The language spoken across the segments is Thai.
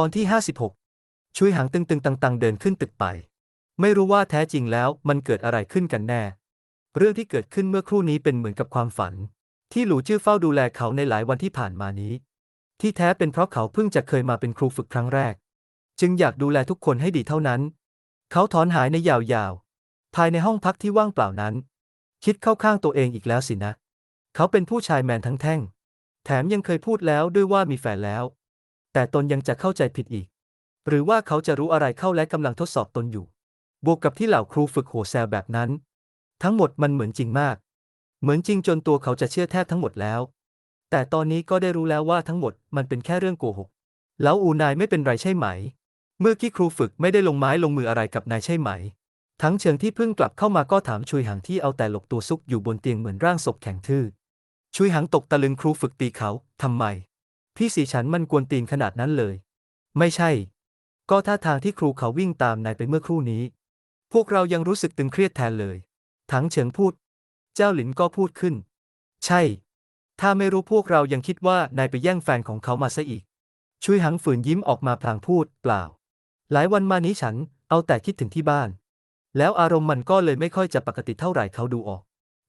ตอนที่ 56ช่วยหางตึงตึงตังตังเดินขึ้นตึกไป ไม่รู้ว่าแท้จริงแล้วมันเกิดอะไรขึ้นกันแน่ เรื่องที่เกิดขึ้นเมื่อครู่นี้เป็นเหมือนกับความฝัน ที่หลูจื้อเฝ้าดูแลเขาในหลายวันที่ผ่านมานี้ ที่แท้เป็นเพราะเขาเพิ่งจะเคยมาเป็นครูฝึกครั้งแรก จึงอยากดูแลทุกคนให้ดีเท่านั้น เขาถอนหายในยาวๆ ภายในห้องพักที่ว่างเปล่านั้น คิดเข้าข้างตัวเองอีกแล้วสินะ เขาเป็นผู้ชายแมนทั้งแท่ง แถมยังเคยพูดแล้วด้วยว่ามีแฟนแล้ว แต่ตนยังจะเข้าใจผิดอีก หรือว่าเขาจะรู้อะไรเข้าและกำลังทดสอบตนอยู่ บวกกับที่เหล่าครูฝึกโหแซวแบบนั้น ทั้งหมดมันเหมือนจริงมาก เหมือนจริงจนตัวเขาจะเชื่อแทบทั้งหมดแล้ว แต่ตอนนี้ก็ได้รู้แล้วว่าทั้งหมดมันเป็นแค่เรื่องโกหก แล้วอูนายไม่เป็นไรใช่ไหม เมื่อกี้ครูฝึกไม่ได้ลงไม้ลงมืออะไรกับนายใช่ไหม ทั้งเชิงที่เพิ่งกลับเข้ามาก็ถามชุยหังที่เอาแต่หลบตัวซุกอยู่บนเตียงเหมือนร่างศพแข็งทื่อชุยหังตกตะลึงครูฝึกตีเขาทำไม พี่สีฉันมันกวนตีนขนาดนั้นเลย ไม่ใช่ ก็ท่าทางที่ครูเขาวิ่งตามนายไปเมื่อครู่นี้ พวกเรายังรู้สึกตึงเครียดแทนเลยทั้งเฉิงพูด เจ้าหลินก็พูดขึ้น ใช่ ถ้าไม่รู้พวกเรายังคิดว่านายไปแย่งแฟนของเขามาซะอีกชุยหังฝืนยิ้มออกมาพลางพูด เปล่า หลายวันมานี้ฉันเอาแต่คิดถึงที่บ้าน แล้วอารมณ์มันก็เลยไม่ค่อยจะปกติเท่าไหร่เขาดูออก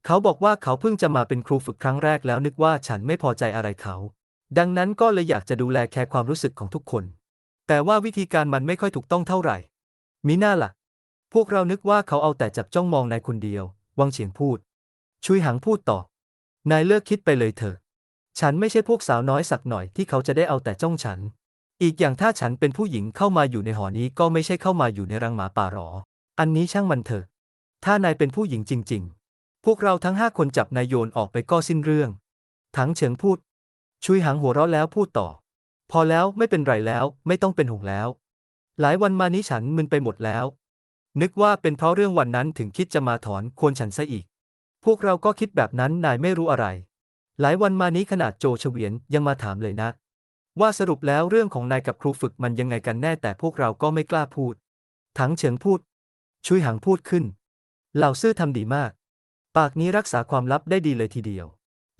เขาบอกว่าเขาเพิ่งจะมาเป็นครูฝึกครั้งแรกแล้วนึกว่าฉันไม่พอใจอะไรเขา ดังนั้นก็เลยอยากจะดูแลแคร์ความรู้สึกของทุกคน แต่ว่าวิธีการมันไม่ค่อยถูกต้องเท่าไหร่ มีหน้าล่ะ พวกเรานึกว่าเขาเอาแต่จับจ้องมองนายคนเดียว วังเฉียงพูด ชุยหังพูดต่อ นายเลิกคิดไปเลยเถอะ ฉันไม่ใช่พวกสาวน้อยสักหน่อยที่เขาจะได้เอาแต่จ้องฉัน อีกอย่างถ้าฉันเป็นผู้หญิงเข้ามาอยู่ในหอนี้ก็ไม่ใช่เข้ามาอยู่ในรังหมาป่าหรอ อันนี้ช่างมันเถอะ ถ้านายเป็นผู้หญิงจริง ๆ พวกเราทั้งห้าคนจับนายโยนออกไปก็สิ้นเรื่อง ถังเฉิงพูด ชุยหังหัวเราะแล้วพูดต่อ พอแล้วไม่เป็นไรแล้วไม่ต้องเป็นห่วงแล้ว หลายวันมานี้ฉันมึนไปหมดแล้ว นึกว่าเป็นเพราะเรื่องวันนั้นถึงคิดจะมาถอนควรฉันซะอีก พวกเราก็คิดแบบนั้นนายไม่รู้อะไร หลายวันมานี้ขนาดโจเฉวียนยังมาถามเลยนะ ว่าสรุปแล้วเรื่องของนายกับครูฝึกมันยังไงกันแน่แต่พวกเราก็ไม่กล้าพูด ถังเฉิงพูด ชุยหังพูดขึ้น เหล่าซื่อทำดีมาก ปากนี้รักษาความลับได้ดีเลยทีเดียว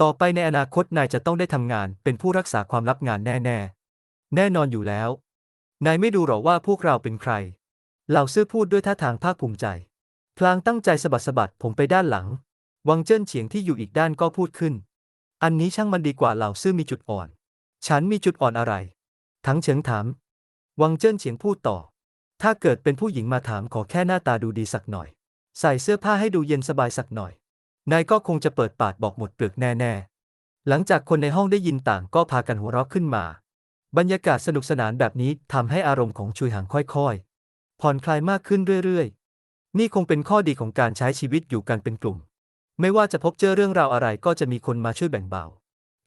ต่อไปในอนาคตนายจะต้องได้ทำงานเป็นผู้รักษาความลับงานแน่ๆแน่นอนอยู่แล้ว นายไม่ดูหรอว่าพวกเราเป็นใคร เหล่าซื่อพูดด้วยท่าทางภาคภูมิใจ พลางตั้งใจสะบัดสะบัดผมไปด้านหลัง วังเจิ้นเฉียงที่อยู่อีกด้านก็พูดขึ้น อันนี้ช่างมันดีกว่าเหล่าซื่อมีจุดอ่อน ฉันมีจุดอ่อนอะไร ทั้งเฉิงถาม วังเจิ้นเฉียงพูดต่อ ถ้าเกิดเป็นผู้หญิงมาถามขอแค่หน้าตาดูดีสักหน่อย ใส่เสื้อผ้าให้ดูเย็นสบายสักหน่อย นายก็คงจะเปิดปากบอกหมดเปลือกแน่ๆ หลังจากคนในห้องได้ยินต่างก็พากันหัวเราะขึ้นมา บรรยากาศสนุกสนานแบบนี้ทำให้อารมณ์ของชุยหังค่อยๆ ผ่อนคลายมากขึ้นเรื่อยๆ นี่คงเป็นข้อดีของการใช้ชีวิตอยู่กันเป็นกลุ่ม ไม่ว่าจะพบเจอเรื่องราวอะไรก็จะมีคนมาช่วยแบ่งเบา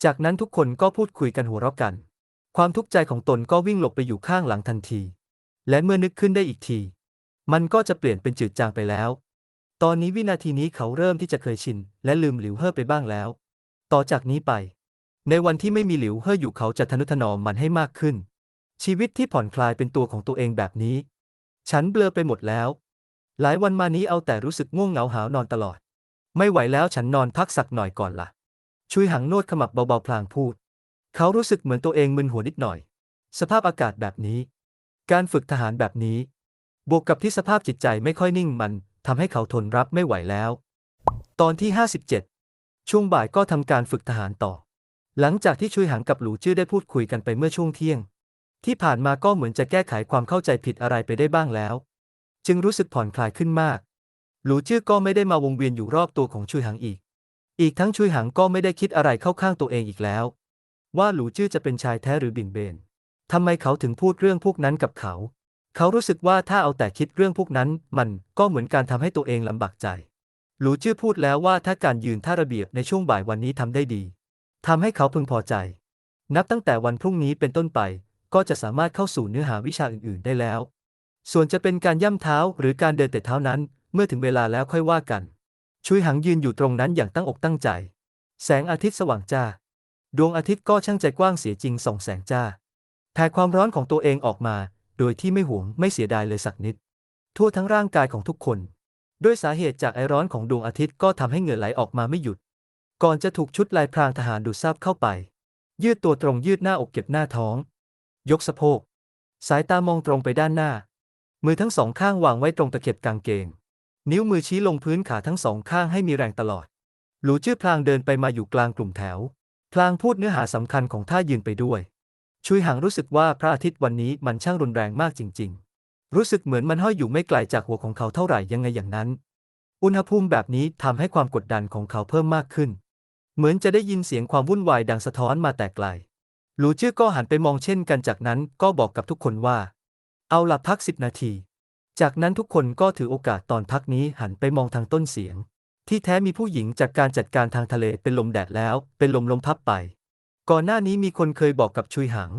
จากนั้นทุกคนก็พูดคุยกันหัวเราะกัน ความทุกข์ใจของตนก็วิ่งหลบไปอยู่ข้างหลังทันที และเมื่อนึกขึ้นได้อีกที มันก็จะเปลี่ยนเป็นจืดจางไปแล้ว ตอนนี้วินาทีนี้เขาเริ่มที่จะเคยชิน และลืมหลิวเฮ่อไปบ้างแล้ว ต่อจากนี้ไป ในวันที่ไม่มีหลิวเฮ่ออยู่เขาจะทนุถนอมมันให้มากขึ้น ชีวิตที่ผ่อนคลายเป็นตัวของตัวเองแบบนี้ ฉันเบลอไปหมดแล้ว หลายวันมานี้เอาแต่รู้สึกง่วงเหงาหาวนอนตลอด ไม่ไหวแล้วฉันนอนพักสักหน่อยก่อนละ่ะชุยหังนวดขมับเบาๆพลางพูด เขารู้สึกเหมือนตัวเองมึนหัวนิดหน่อย สภาพอากาศแบบนี้ การฝึกทหารแบบนี้ บวกกับที่สภาพจิตใจไม่ค่อยนิ่งมัน ทำให้เขาทนรับไม่ไหวแล้ว ตอนที่ 57 ช่วงบ่ายก็ทำการฝึกทหารต่อ หลังจากที่ชุยหังกับหลูจื้อได้พูดคุยกันไปเมื่อช่วงเที่ยง ที่ผ่านมาก็เหมือนจะแก้ไขความเข้าใจผิดอะไรไปได้บ้างแล้ว จึงรู้สึกผ่อนคลายขึ้นมาก หลูจื้อก็ไม่ได้มาวงเวียนอยู่รอบตัวของชุยหังอีก อีกทั้งชุยหังก็ไม่ได้คิดอะไรเข้าข้างตัวเองอีกแล้ว ว่าหลูจื้อจะเป็นชายแท้หรือบิ่นเบนทำไมเขาถึงพูดเรื่องพวกนั้นกับเขา เขารู้สึกว่าถ้าเอาแต่คิดเรื่องพวกนั้น มันก็เหมือนการทำให้ตัวเองลำบากใจ หลูจื้อพูดแล้วว่าถ้าการยืนท่าระเบียบในช่วงบ่ายวันนี้ทำได้ดีทำให้เขาพึงพอใจ นับตั้งแต่วันพรุ่งนี้เป็นต้นไป ก็จะสามารถเข้าสู่เนื้อหาวิชาอื่น ๆ ได้แล้ว ส่วนจะเป็นการย่ำเท้าหรือการเดินแต่เท้านั้น เมื่อถึงเวลาแล้วค่อยว่ากัน ชุยหังยืนอยู่ตรงนั้นอย่างตั้งอกตั้งใจ แสงอาทิตย์สว่างจ้า ดวงอาทิตย์ก็ช่างใจกว้างเสียจริงส่องแสงจ้าแผ่ความร้อนของตัวเองออกมา โดยที่ไม่หวงไม่เสียดายเลยสักนิด ทั่วทั้งร่างกายของทุกคน ด้วยสาเหตุจากไอร้อนของดวงอาทิตย์ก็ทำให้เหงื่อไหลออกมาไม่หยุด ก่อนจะถูกชุดลายพรางทหารดูดซับเข้าไป ยืดตัวตรงยืดหน้าอกเก็บหน้าท้อง ยกสะโพก สายตามองตรงไปด้านหน้า มือทั้งสองข้างวางไว้ตรงตะเข็บกางเกง นิ้วมือชี้ลงพื้นขาทั้งสองข้างให้มีแรงตลอด หลูจื้อพลางเดินไปมาอยู่กลางกลุ่มแถว พลางพูดเนื้อหาสำคัญของท่ายืนไปด้วย ชุยหังรู้สึกว่าพระอาทิตย์วันนี้มันช่างรุนแรงมากจริง ๆ รู้สึกเหมือนมันห้อยอยู่ไม่ไกลจากหัวของเขาเท่าไหร่ยังไงอย่างนั้น อุณหภูมิแบบนี้ทำให้ความกดดันของเขาเพิ่มมากขึ้น เหมือนจะได้ยินเสียงความวุ่นวายดังสะท้อนมาแต่ไกล หลูจื้อก็หันไปมองเช่นกันจากนั้นก็บอกกับทุกคนว่า เอาหล่ะพักสิบนาที จากนั้นทุกคนก็ถือโอกาสตอนพักนี้หันไปมองทางต้นเสียง ที่แท้มีผู้หญิงจากการจัดการทางทะเลเป็นลมแดดแล้ว เป็นลมลมพับไป ก่อนหน้านี้มีคนเคยบอกกับชุยหัง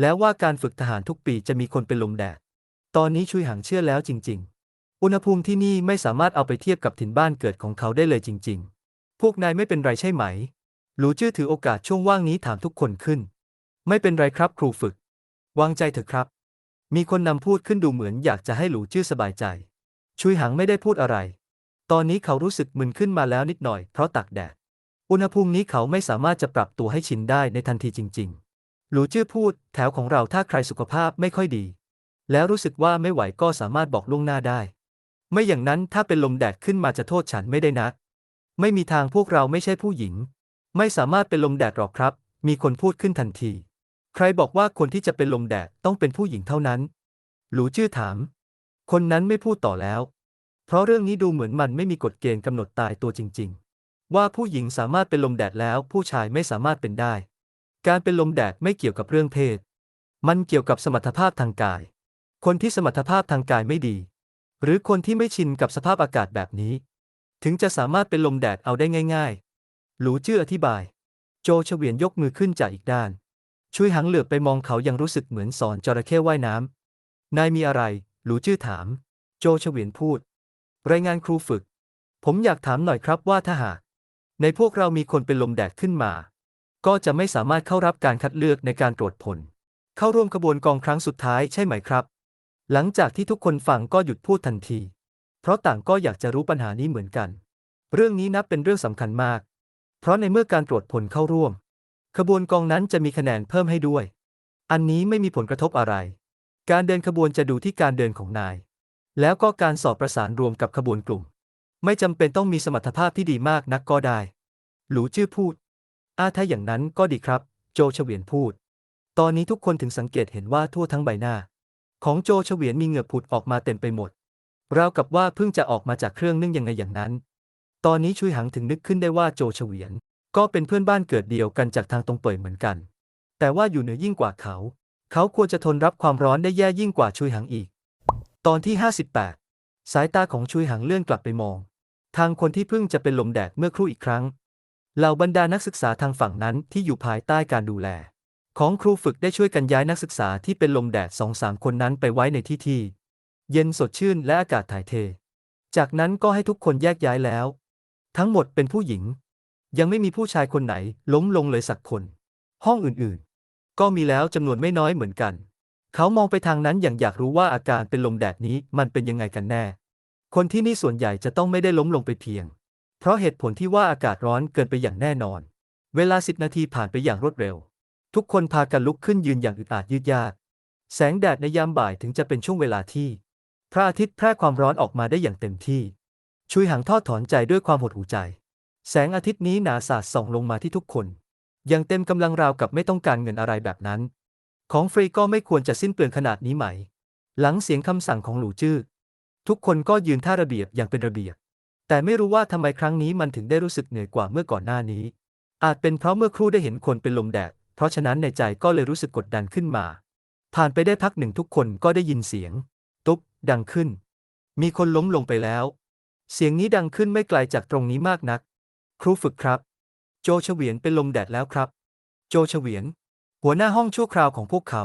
แล้วว่าการฝึกทหารทุกปีจะมีคนเป็นลมแดด ตอนนี้ชุยหังเชื่อแล้วจริง ๆ อุณหภูมิที่นี่ไม่สามารถเอาไปเทียบกับถิ่นบ้านเกิดของเขาได้เลยจริง ๆ พวกนายไม่เป็นไรใช่ไหม หลูจื้อถือโอกาสช่วงว่างนี้ถามทุกคนขึ้น ไม่เป็นไรครับครูฝึก วางใจเถอะครับ มีคนนำพูดขึ้นดูเหมือนอยากจะให้หลูจื้อสบายใจ ชุยหังไม่ได้พูดอะไร ตอนนี้เขารู้สึกมึนขึ้นมาแล้วนิดหน่อยเพราะตากแดด อุณหภูมินี้เขาไม่สามารถจะปรับตัวให้ชินได้ในทันทีจริง ๆ หลูจื้อพูด แถวของเราถ้าใครสุขภาพไม่ค่อยดี แล้วรู้สึกว่าไม่ไหวก็สามารถบอกล่วงหน้าได้ ไม่อย่างนั้นถ้าเป็นลมแดดขึ้นมาจะโทษฉันไม่ได้นะ ไม่มีทางพวกเราไม่ใช่ผู้หญิง ไม่สามารถเป็นลมแดดหรอกครับ มีคนพูดขึ้นทันที ใครบอกว่าคนที่จะเป็นลมแดดต้องเป็นผู้หญิงเท่านั้น หลูจื้อถาม คนนั้นไม่พูดต่อแล้ว เพราะเรื่องนี้ดูเหมือนมันไม่มีกฎเกณฑ์กำหนดตายตัวจริง ๆ ว่าผู้หญิงสามารถเป็นลมแดดแล้วผู้ชายไม่สามารถเป็นได้ การเป็นลมแดดไม่เกี่ยวกับเรื่องเพศ มันเกี่ยวกับสมรรถภาพทางกาย คนที่สมรรถภาพทางกายไม่ดี หรือคนที่ไม่ชินกับสภาพอากาศแบบนี้ ถึงจะสามารถเป็นลมแดดเอาได้ง่าย ๆ หลูจื้ออธิบาย โจเฉวียนยกมือขึ้นจากอีกด้าน ช่วยหังเหลือบไปมองเขายังรู้สึกเหมือนสอนจระเข้ว่ายน้ำนายมีอะไร หลูจื้อถาม โจเฉวียนพูด รายงานครูฝึก ผมอยากถามหน่อยครับว่าถ้าหาก ในพวกเรามีคนเป็นลมแดดขึ้นมา ก็จะไม่สามารถเข้ารับการคัดเลือกในการตรวจผล เข้าร่วมขบวนกองครั้งสุดท้ายใช่ไหมครับ หลังจากที่ทุกคนฟังก็หยุดพูดทันที เพราะต่างก็อยากจะรู้ปัญหานี้เหมือนกัน เรื่องนี้นับเป็นเรื่องสำคัญมาก เพราะในเมื่อการตรวจผลเข้าร่วม ขบวนกองนั้นจะมีคะแนนเพิ่มให้ด้วย อันนี้ไม่มีผลกระทบอะไร การเดินขบวนจะดูที่การเดินของนาย แล้วก็การสอบประสานรวมกับขบวนกลุ่ม ไม่จำเป็นต้องมีสมรรถภาพที่ดีมากนักก็ได้ หลูจื้อพูดอาถ้าอย่างนั้นก็ดีครับ โจเฉวียนพูด ตอนนี้ทุกคนถึงสังเกตเห็นว่าทั่วทั้งใบหน้า ของโจเฉวียนมีเหงื่อผุดออกมาเต็มไปหมด ราวกับว่าเพิ่งจะออกมาจากเครื่องนึ่งยังไงอย่างนั้น ตอนนี้ชุยหังถึงนึกขึ้นได้ว่าโจเฉวียน ก็เป็นเพื่อนบ้านเกิดเดียวกันจากทางตรงเป่ยเหมือนกัน แต่ว่าอยู่เหนือยิ่งกว่าเขา เขาควรจะทนรับความร้อนได้แย่ยิ่งกว่าชุยหังอีก ตอนที่ 58 สายตาของชุยหังเลื่อนกลับไปมอง ทางคนที่เพิ่งจะเป็นลมแดดเมื่อครู่อีกครั้ง เหล่าบรรดานักศึกษาทางฝั่งนั้นที่อยู่ภายใต้การดูแล ของครูฝึกได้ช่วยกันย้ายนักศึกษาที่เป็นลมแดดสองสามคนนั้นไปไว้ในที่ที่ เย็นสดชื่นและอากาศถ่ายเท จากนั้นก็ให้ทุกคนแยกย้ายแล้ว ทั้งหมดเป็นผู้หญิง ยังไม่มีผู้ชายคนไหนล้มลงเลยสักคน ห้องอื่นๆ ก็มีแล้วจำนวนไม่น้อยเหมือนกัน เขามองไปทางนั้นอย่างอยากรู้ว่าอาการเป็นลมแดดนี้มันเป็นยังไงกันแน่ คนที่นี่ส่วนใหญ่จะต้องไม่ได้ล้มลงไปเพียง เพราะเหตุผลที่ว่าอากาศร้อนเกินไปอย่างแน่นอน เวลาสิบนาทีผ่านไปอย่างรวดเร็ว ทุกคนพากันลุกขึ้นยืนอย่างอึดอัดยืดยาดแสงแดดในยามบ่ายถึงจะเป็นช่วงเวลาที่ พระอาทิตย์แพร่ความร้อนออกมาได้อย่างเต็มที่ ชุยหังทอดถอนใจด้วยความหดหู่ใจ แสงอาทิตย์นี้หนาสาดส่องลงมาที่ทุกคน อย่างเต็มกำลังราวกับไม่ต้องการเงินอะไรแบบนั้น ของฟรีก็ไม่ควรจะสิ้นเปลืองขนาดนี้ไหม หลังเสียงคำสั่งของหลูจื้อทุกคนก็ยืนท่าระเบียบอย่างเป็นระเบียบ แต่ไม่รู้ว่าทำไมครั้งนี้มันถึงได้รู้สึกเหนื่อยกว่าเมื่อก่อนหน้านี้ อาจเป็นเพราะเมื่อครู่ได้เห็นคนเป็นลมแดด เพราะฉะนั้นในใจก็เลยรู้สึกกดดันขึ้นมา ผ่านไปได้พักหนึ่งทุกคนก็ได้ยินเสียง ตุ๊บ ดังขึ้น มีคนล้มลงไปแล้ว เสียงนี้ดังขึ้นไม่ไกลจากตรงนี้มากนัก ครูฝึกครับ โจเฉวียนเป็นลมแดดแล้วครับ โจเฉวียน หัวหน้าห้องชั่วคราวของพวกเขา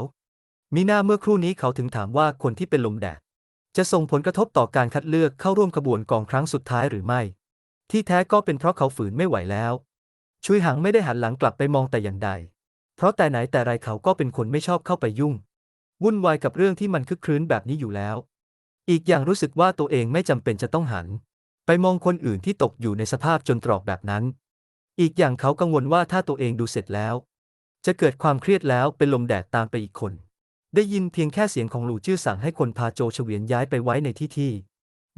มีหน้าเมื่อครู่นี้เขาถึงถามว่าคนที่เป็นลมแดด จะส่งผลกระทบต่อการคัดเลือกเข้าร่วมขบวนกองครั้งสุดท้ายหรือไม่ ที่แท้ก็เป็นเพราะเขาฝืนไม่ไหวแล้ว ชุยหังไม่ได้หันหลังกลับไปมองแต่อย่างใด เพราะแต่ไหนแต่ไรเขาก็เป็นคนไม่ชอบเข้าไปยุ่ง วุ่นวายกับเรื่องที่มันคึกครื้นแบบนี้อยู่แล้ว อีกอย่างรู้สึกว่าตัวเองไม่จำเป็นจะต้องหัน ไปมองคนอื่นที่ตกอยู่ในสภาพจนตรอกแบบนั้น อีกอย่างเขากังวลว่าถ้าตัวเองดูเสร็จแล้ว จะเกิดความเครียดแล้วเป็นลมแดดตามไปอีกคน ได้ยินเพียงแค่เสียงของหลู่จื้อสั่งให้คนพาโจเฉวียนย้ายไปไว้ในที่ที่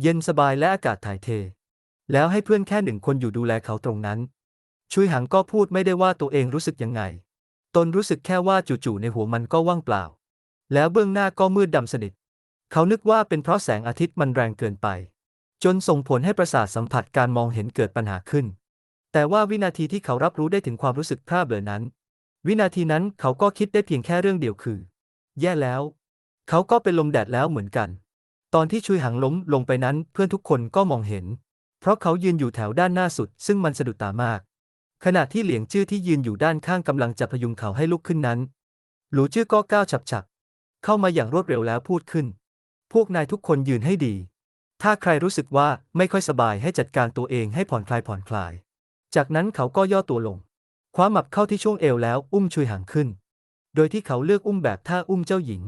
เย็นสบายและอากาศถ่ายเท แล้วให้เพื่อนแค่หนึ่งคนอยู่ดูแลเขาตรงนั้น ชุยหังก็พูดไม่ได้ว่าตัวเองรู้สึกยังไง ตนรู้สึกแค่ว่าจู่ๆในหัวมันก็ว่างเปล่า แล้วเบื้องหน้าก็มืดดำสนิท เขานึกว่าเป็นเพราะแสงอาทิตย์มันแรงเกินไป จนส่งผลให้ประสาทสัมผัสการมองเห็นเกิดปัญหาขึ้น แต่ว่าวินาทีที่เขารับรู้ได้ถึงความรู้สึกพร่าเบลอนั้น วินาทีนั้นเขาก็คิดได้เพียงแค่เรื่องเดียวคือ แย่แล้ว เขาก็เป็นลมแดดแล้วเหมือนกัน ตอนที่ชุยหังล้มลงไปนั้นเพื่อนทุกคนก็มองเห็น เพราะเขายืนอยู่แถวด้านหน้าสุด ซึ่งมันสะดุดตามาก ขณะที่เหลียงจื้อที่ยืนอยู่ด้านข้างกำลังจะพยุงเขาให้ลุกขึ้นนั้น หลูจื้อก็ก้าวฉับๆเข้ามาอย่างรวดเร็วแล้วพูดขึ้น พวกนายทุกคนยืนให้ดี ถ้าใครรู้สึกว่าไม่ค่อยสบายให้จัดการตัวเองให้ผ่อนคลายผ่อนคลาย จากนั้นเขาก็ย่อตัวลง คว้าหมับเข้าที่ช่วงเอวแล้วอุ้มชุยหังขึ้น โดยที่เขาเลือกอุ้มแบบท่าอุ้มเจ้าหญิง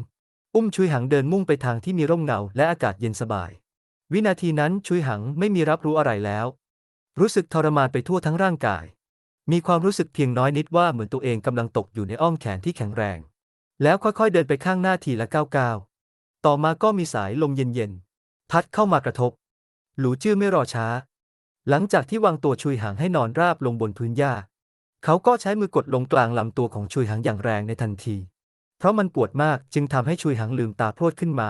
อุ้มชุยหังเดินมุ่งไปทางที่มีร่มเงาและอากาศเย็นสบาย วินาทีนั้นชุยหังไม่มีรับรู้อะไรแล้ว รู้สึกทรมานไปทั่วทั้งร่างกาย มีความรู้สึกเพียงน้อยนิดว่าเหมือนตัวเองกำลังตกอยู่ในอ้อมแขนที่แข็งแรง แล้วค่อยๆเดินไปข้างหน้าทีละก้าวก้าวต่อมาก็มีสายลมเย็นๆพัดเข้ามากระทบ หลูจื้อไม่รอช้า หลังจากที่วางตัวชุยหางให้นอนราบลงบนพื้นหญ้า เขาก็ใช้มือกดลงกลางลำตัวของชุยหางอย่างแรงในทันที เพราะมันปวดมากจึงทำให้ชุยหางลืมตาโพรวดขึ้นมา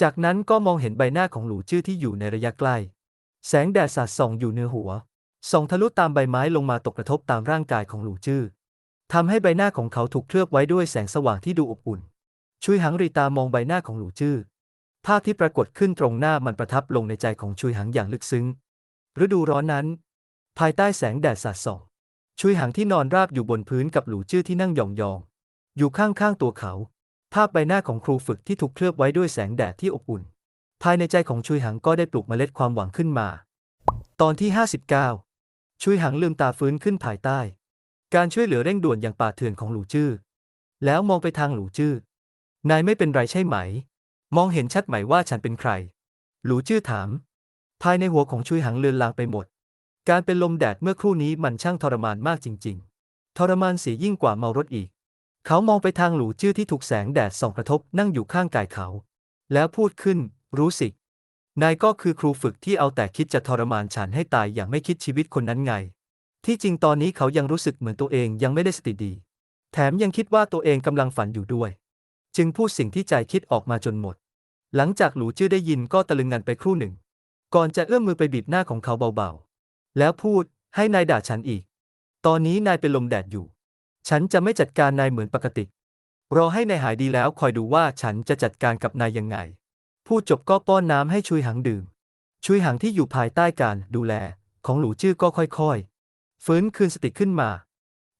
จากนั้นก็มองเห็นใบหน้าของหลูจื้อที่อยู่ในระยะใกล้ แสงแดดสาดส่องอยู่เหนือหัว ส่องทะลุตามใบไม้ลงมาตกกระทบตามร่างกายของหลูจื้อทำให้ใบหน้าของเขาถูกเคลือบไว้ด้วยแสงสว่างที่ดูอบอุ่น ชุยหังรีตามองใบหน้าของหลูจื้อ ภาพที่ปรากฏขึ้นตรงหน้ามันประทับลงในใจของชุยหังอย่างลึกซึ้ง ฤดูร้อนนั้น ภายใต้แสงแดดสาดส่อง ชุยหังที่นอนราบอยู่บนพื้นกับหลูจื้อที่นั่งยองๆ อยู่ข้างๆตัวเขา ภาพใบหน้าของครูฝึกที่ถูกเคลือบไว้ด้วยแสงแดดที่อบอุ่น ภายในใจของชุยหังก็ได้ปลูกเมล็ดความหวังขึ้นมา ตอนที่ 59 ชุยหังลืมตาฟื้นขึ้นภายใต้ การช่วยเหลือเร่งด่วนอย่างป่าเถื่อนของหลูจื้อ แล้วมองไปทางหลูจื้อ นายไม่เป็นไรใช่ไหม มองเห็นชัดไหมว่าฉันเป็นใคร หลูจื้อถาม ภายในหัวของชุยหังเลือนลางไปหมด การเป็นลมแดดเมื่อครู่นี้มันช่างทรมานมากจริง ๆ ทรมานเสียยิ่งกว่าเมารถอีก เขามองไปทางหลูจื้อที่ถูกแสงแดดส่องกระทบนั่งอยู่ข้างกายเขา แล้วพูดขึ้น รู้สิ นายก็คือครูฝึกที่เอาแต่คิดจะทรมานฉันให้ตายอย่างไม่คิดชีวิตคนนั้นไง ที่จริงตอนนี้เขายังรู้สึกเหมือนตัวเองยังไม่ได้สติดี แถมยังคิดว่าตัวเองกำลังฝันอยู่ด้วย จึงพูดสิ่งที่ใจคิดออกมาจนหมด หลังจากหลูจื้อได้ยินก็ตะลึงงันไปครู่หนึ่ง ก่อนจะเอื้อมมือไปบีบหน้าของเขาเบาๆ แล้วพูดให้นายด่าฉันอีก ตอนนี้นายเป็นลมแดดอยู่ ฉันจะไม่จัดการนายเหมือนปกติ รอให้นายหายดีแล้วคอยดูว่าฉันจะจัดการกับนายยังไง พูดจบก็ป้อนน้ำให้ชุยหังดื่ม ชุยหังที่อยู่ภายใต้การดูแลของหลูจื้อก็ค่อยๆ ฟื้นคืนสติขึ้นมา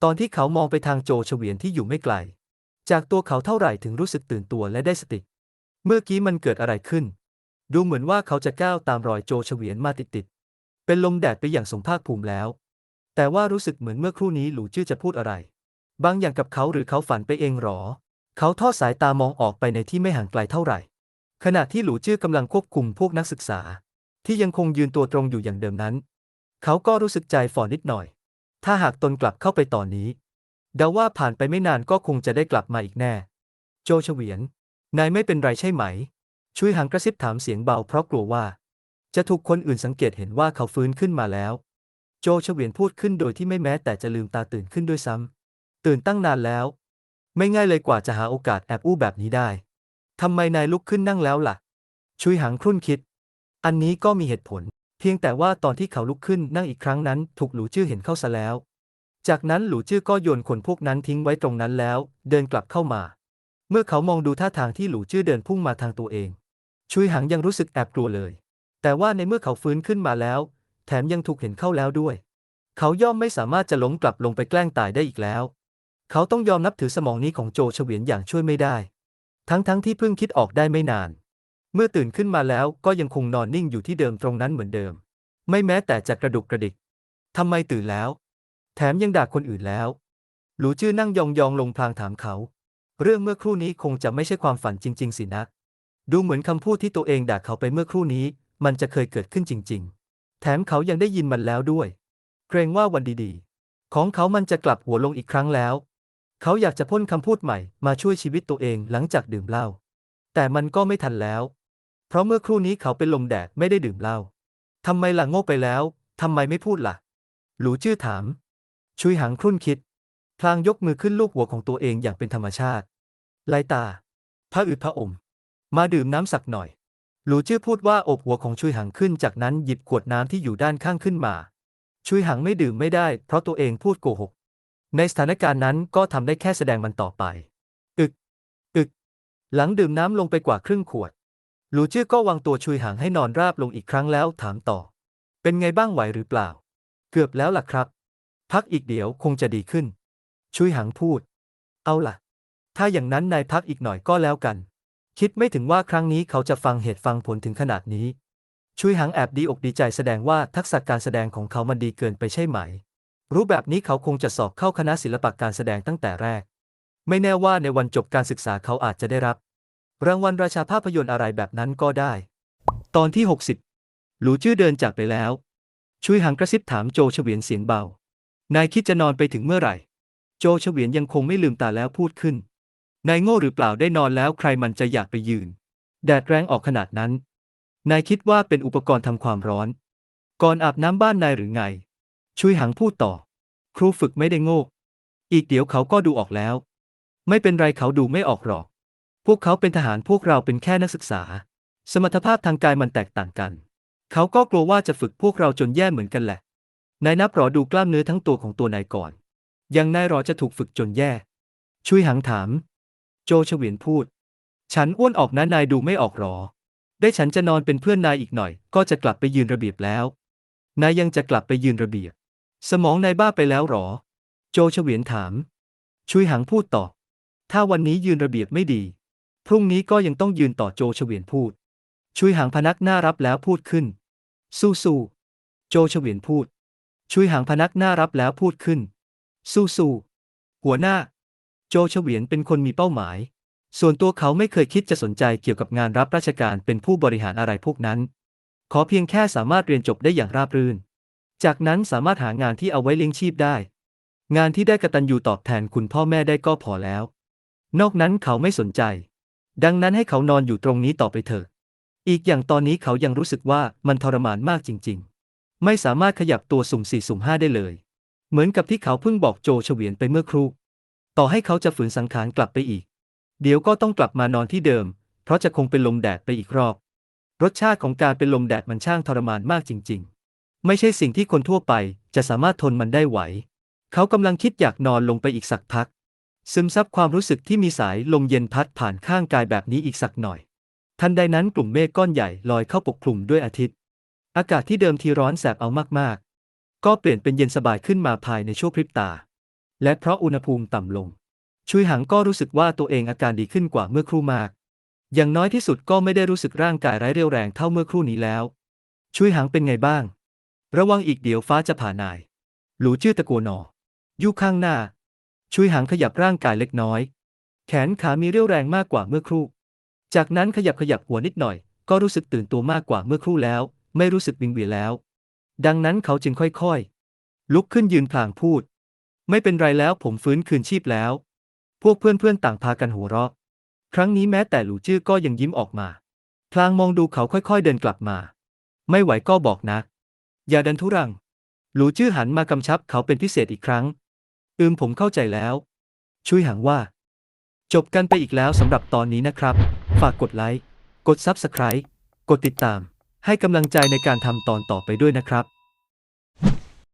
ตอนที่เขามองไปทางโจเฉวียนที่อยู่ไม่ไกล จากตัวเขาเท่าไหร่ถึงรู้สึกตื่นตัวและได้สติ เมื่อกี้มันเกิดอะไรขึ้น ดูเหมือนว่าเขาจะก้าวตามรอยโจเฉวียนมาติดๆ เป็นลมแดดไปอย่างสมภาคภูมิแล้ว แต่ว่ารู้สึกเหมือนเมื่อครู่นี้หลูจื้อจะพูดอะไร บางอย่างกับเขาหรือเขาฝันไปเองหรอ เขาทอดสายตามองออกไปในที่ไม่ห่างไกลเท่าไหร่ ขณะที่หลูจื้อกำลังควบคุมพวกนักศึกษา ที่ยังคงยืนตัวตรงอยู่อย่างเดิมนั้น เขาก็รู้สึกใจฝ่อนิดหน่อย ถ้าหากตนกลับเข้าไปตอนนี้ เดาว่าผ่านไปไม่นานก็คงจะได้กลับมาอีกแน่ โจเฉวียน นายไม่เป็นไรใช่ไหม ช่วยหังกระซิบถามเสียงเบาเพราะกลัวว่า จะถูกคนอื่นสังเกตเห็นว่าเขาฟื้นขึ้นมาแล้ว โจเฉวียนพูดขึ้นโดยที่ไม่แม้แต่จะลืมตาตื่นขึ้นด้วยซ้ำ ตื่นตั้งนานแล้ว ไม่ง่ายเลยกว่าจะหาโอกาสแอบอู้แบบนี้ได้ทำไมนายลุกขึ้นนั่งแล้วล่ะ ชุยหังครุ่นคิด อันนี้ก็มีเหตุผล เพียงแต่ว่าตอนที่เขาลุกขึ้นนั่งอีกครั้งนั้น ถูกหลูจื้อเห็นเข้าซะแล้ว จากนั้นหลูจื้อก็โยนคนพวกนั้นทิ้งไว้ตรงนั้นแล้ว เดินกลับเข้ามา เมื่อเขามองดูท่าทางที่หลูจื้อเดินพุ่งมาทางตัวเอง ชุยหังยังรู้สึกแอบกลัวเลย แต่ว่าในเมื่อเขาฟื้นขึ้นมาแล้ว แถมยังถูกเห็นเข้าแล้วด้วย เขาย่อมไม่สามารถจะหลงกลับลงไปแกล้งตายได้อีกแล้ว เขาต้องยอมนับถือสมองนี้ของโจเฉวียนอย่างช่วยไม่ได้ ทั้งๆทที่เพิ่งคิดออกได้ไม่นาน เมื่อตื่นขึ้นมาแล้วก็ยังคงนอนนิ่งอยู่ที่เดิมตรงนั้นเหมือนเดิม ไม่แม้แต่จะกระดุกกระดิกทำไมตื่นแล้ว แถมยังด่าคนอื่นแล้ว หลูจื้อนั่งยองๆลงพลางถามเขา เรื่องเมื่อครู่นี้คงจะไม่ใช่ความฝันจริง ๆ สินะ ดูเหมือนคำพูดที่ตัวเองด่าเขาไปเมื่อครู่นี้ มันจะเคยเกิดขึ้นจริง ๆ แถมเขายังได้ยินมันแล้วด้วย เกรงว่าวันดีๆ ของเขามันจะกลับหัวลงอีกครั้งแล้ว เขาอยากจะพ่นคำพูดใหม่มาช่วยชีวิตตัวเองหลังจากดื่มเหล้า แต่มันก็ไม่ทันแล้ว เพราะเมื่อครู่นี้เขาเป็นลมแดดไม่ได้ดื่มเหล้าทำไมล่ะโง่ไปแล้วทำไมไม่พูดล่ะ หลูจื้อถาม ชุยหังครุ่นคิด พลางยกมือขึ้นลูบหัวของตัวเองอย่างเป็นธรรมชาติ ไลตาพระอึดพระอม มาดื่มน้ำสักหน่อย หลูจื้อพูดว่าอบหัวของชุยหังขึ้นจากนั้นหยิบขวดน้ำที่อยู่ด้านข้างขึ้นมา ชุยหังไม่ดื่มไม่ได้ เพราะตัวเองพูดโกหก ในสถานการณ์นั้นก็ทำได้แค่แสดงมันต่อไป อึก อึก หลังดื่มน้ำลงไปกว่าครึ่งขวด หลูจื้อก็วางตัวชุยหังให้นอนราบลงอีกครั้งแล้วถามต่อ เป็นไงบ้างไหวหรือเปล่า เกือบแล้วล่ะครับ พักอีกเดี๋ยวคงจะดีขึ้น ชุยหังพูด เอาล่ะ ถ้าอย่างนั้นนายพักอีกหน่อยก็แล้วกัน คิดไม่ถึงว่าครั้งนี้เขาจะฟังเหตุฟังผลถึงขนาดนี้ ชุยหังแอบดีอกดีใจแสดงว่าทักษะการแสดงของเขามันดีเกินไปใช่ไหม รู้แบบนี้เขาคงจะสอบเข้าคณะศิลปะการแสดงตั้งแต่แรก ไม่แน่ว่าในวันจบการศึกษาเขาอาจจะได้รับ รางวัลราชาภาพยนตร์อะไรแบบนั้นก็ได้ ตอนที่ 60 หลูจื้อเดินจากไปแล้ว ชุยหังกระซิบถามโจเฉวียนเสียงเบา นายคิดจะนอนไปถึงเมื่อไหร่ โจเฉวียนยังคงไม่ลืมตาแล้วพูดขึ้น นายโง่หรือเปล่าได้นอนแล้วใครมันจะอยากไปยืน แดดแรงออกขนาดนั้น นายคิดว่าเป็นอุปกรณ์ทำความร้อน ก่อนอาบน้ำบ้านนายหรือไงชุยหังพูดต่อ ครูฝึกไม่ได้โง่ อีกเดี๋ยวเขาก็ดูออกแล้ว ไม่เป็นไรเขาดูไม่ออกหรอก พวกเขาเป็นทหารพวกเราเป็นแค่นักศึกษา สมรรถภาพทางกายมันแตกต่างกัน เขาก็กลัวว่าจะฝึกพวกเราจนแย่เหมือนกันแหละ นายนับรอดูกล้ามเนื้อทั้งตัวของตัวนายก่อน ยังนายรอจะถูกฝึกจนแย่ชุยหังถาม โจเฉวียนพูด ฉันอ้วนออกนะนายดูไม่ออกหรอ ได้ฉันจะนอนเป็นเพื่อนนายอีกหน่อย ก็จะกลับไปยืนระเบียบแล้ว นายยังจะกลับไปยืนระเบียบ สมองนายบ้าไปแล้วหรอ โจเฉวียนถาม ชุยหังพูดต่อ ถ้าวันนี้ยืนระเบียบไม่ดี พรุ่งนี้ก็ยังต้องยืนต่อโจเฉวียนพูด ชุยหังพนักหน้ารับแล้วพูดขึ้น สู้สู้ๆโจเฉวียนพูด ชุยหังพนักหน้ารับแล้วพูดขึ้น สู้สู้ๆหัวหน้า โจเฉวียนเป็นคนมีเป้าหมาย ส่วนตัวเขาไม่เคยคิดจะสนใจเกี่ยวกับงานรับราชการเป็นผู้บริหารอะไรพวกนั้น ขอเพียงแค่สามารถเรียนจบได้อย่างราบรื่น จากนั้นสามารถหางานที่เอาไว้เลี้ยงชีพได้ งานที่ได้กตัญญูตอบแทนคุณพ่อแม่ได้ก็พอแล้ว นอกนั้นเขาไม่สนใจ ดังนั้นให้เขานอนอยู่ตรงนี้ต่อไปเถอะ อีกอย่างตอนนี้เขายังรู้สึกว่ามันทรมานมากจริง ๆ ไม่สามารถขยับตัวสุ่มสี่สุ่มห้าได้เลย เหมือนกับที่เขาเพิ่งบอกโจเฉวียนไปเมื่อครู่ ต่อให้เขาจะฝืนสังขารกลับไปอีก เดี๋ยวก็ต้องกลับมานอนที่เดิม เพราะจะคงเป็นลมแดดไปอีกรอบ รสชาติของการเป็นลมแดดมันช่างทรมานมากจริง ๆ ไม่ใช่สิ่งที่คนทั่วไปจะสามารถทนมันได้ไหว เขากำลังคิดอยากนอนลงไปอีกสักพัก ซึมซับความรู้สึกที่มีสายลมเย็นพัดผ่านข้างกายแบบนี้อีกสักหน่อย ทันใดนั้นกลุ่มเมฆก้อนใหญ่ลอยเข้าปกคลุมด้วยอาทิตย์ อากาศที่เดิมทีร้อนแสบเอามากๆ ก็เปลี่ยนเป็นเย็นสบายขึ้นมาภายในชั่วพริบตา และเพราะอุณหภูมิต่ำลง ชุยหังก็รู้สึกว่าตัวเองอาการดีขึ้นกว่าเมื่อครู่มาก อย่างน้อยที่สุดก็ไม่ได้รู้สึกร่างกายไร้เรี่ยวแรงเท่าเมื่อครู่นี้แล้ว ชุยหังเป็นไงบ้าง ระวังอีกเดี๋ยวฟ้าจะผ่านาย หลูจื้อตะโกนอ อยู่ข้างหน้า ชุยหังขยับร่างกายเล็กน้อย แขนขามีเรี่ยวแรงมากกว่าเมื่อครู่ จากนั้นขยับขยับหัวนิดหน่อย ก็รู้สึกตื่นตัวมากกว่าเมื่อครู่แล้ว ไม่รู้สึกวิงเวียนแล้ว ดังนั้นเขาจึงค่อยๆ ลุกขึ้นยืนพลางพูด ไม่เป็นไรแล้วผมฟื้นคืนชีพแล้ว พวกเพื่อนๆต่างพากันหัวเราะ ครั้งนี้แม้แต่หลูจื้อก็ยังยิ้มออกมา พลางมองดูเขาค่อยๆเดินกลับมา ไม่ไหวก็บอกนะ อย่าดันทุรัง หลูจื้อหันมากำชับเขาเป็นพิเศษอีกครั้ง อืมผมเข้าใจแล้ว ช่วยหังว่า จบกันไปอีกแล้วสำหรับตอนนี้นะครับ ฝากกดไลค์ กด Subscribe กดติดตาม ให้กำลังใจในการทำตอนต่อไปด้วยนะครับ